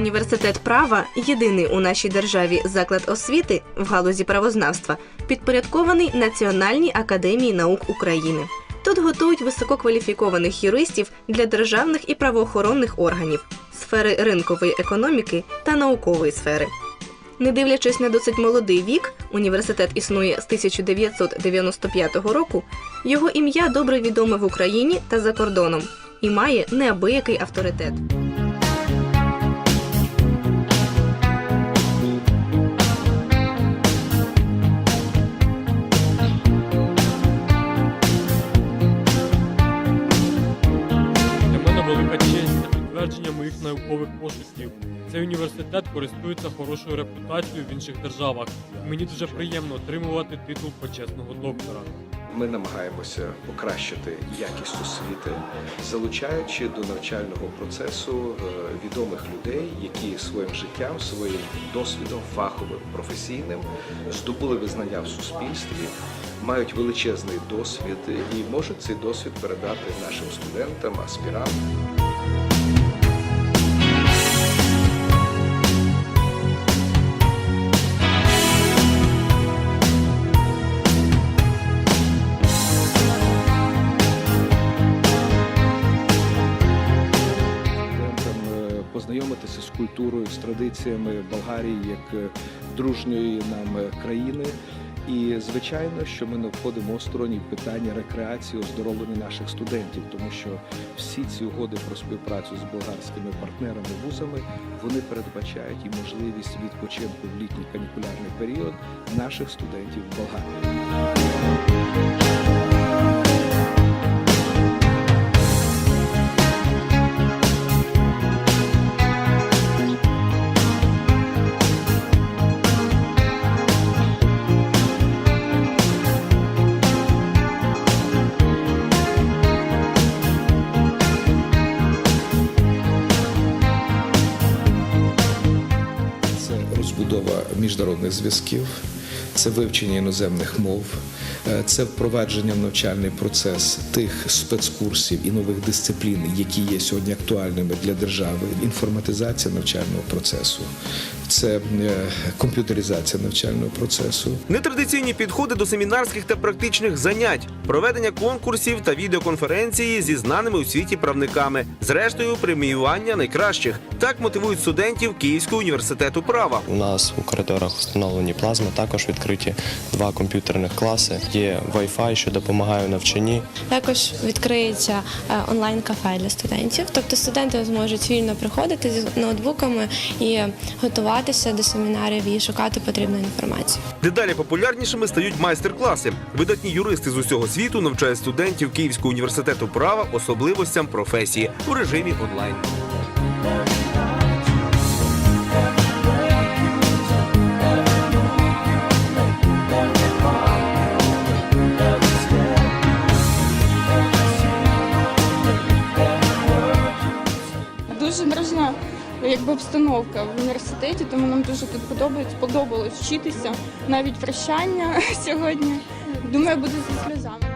університет права єдиний у нашій державі заклад освіти в галузі правознавства, підпорядкований Національній академії наук України. Тут готують висококваліфікованих юристів для державних і правоохоронних органів, сфери ринкової економіки та наукової сфери. Не дивлячись на досить молодий вік, університет існує з 1995 року. Його ім'я добре відоме в Україні та за кордоном і має неабиякий авторитет. Велика честь та підтвердження моїх наукових пошуків. Цей університет користується хорошою репутацією в інших державах. Мені дуже приємно отримувати титул почесного доктора. Ми намагаємося покращити якість освіти, залучаючи до навчального процесу е, відомих людей, які своїм життям, своїм досвідом фаховим, професійним здобули визнання в суспільстві, мають величезний досвід і можуть цей досвід передати нашим студентам, аспірантам. З традиціями Болгарії як е, дружньої нам е, країни. І звичайно, що ми не входимо осторонь питання рекреації, оздоровлення наших студентів, тому що всі ці угоди про співпрацю з болгарськими партнерами вузами вони передбачають і можливість відпочинку в літній канікулярний період наших студентів в Болгарії. Розбудова міжнародних зв'язків, це вивчення іноземних мов, е, це впровадження в навчальний процес тих спецкурсів і нових дисциплін, які є сьогодні актуальними для держави. Інформатизація навчального процесу, це е, комп'ютеризація навчального процесу. Нетрадиційні підходи до семінарських та практичних занять, проведення конкурсів та відеоконференції зі знаними у світі правниками, зрештою преміювання найкращих. Так мотивують студентів Київського університету права. У нас у коридорах встановлені плазми, також відкриті два комп'ютерних класи. Є Wi-Fi, що допомагає в навчанні. Також відкриється е, онлайн-кафе для студентів. Тобто студенти зможуть вільно приходити з ноутбуками і готуватися до семінарів і шукати потрібну інформацію. Дедалі популярнішими стають майстер-класи. Видатні юристи з усього світу навчають студентів Київського університету права особливостям професії у режимі онлайн. Дуже вражена якби обстановка в університеті, тому нам дуже тут подобається, подобалось вчитися. Навіть прощання сьогодні. Думаю, буде зі сльозами.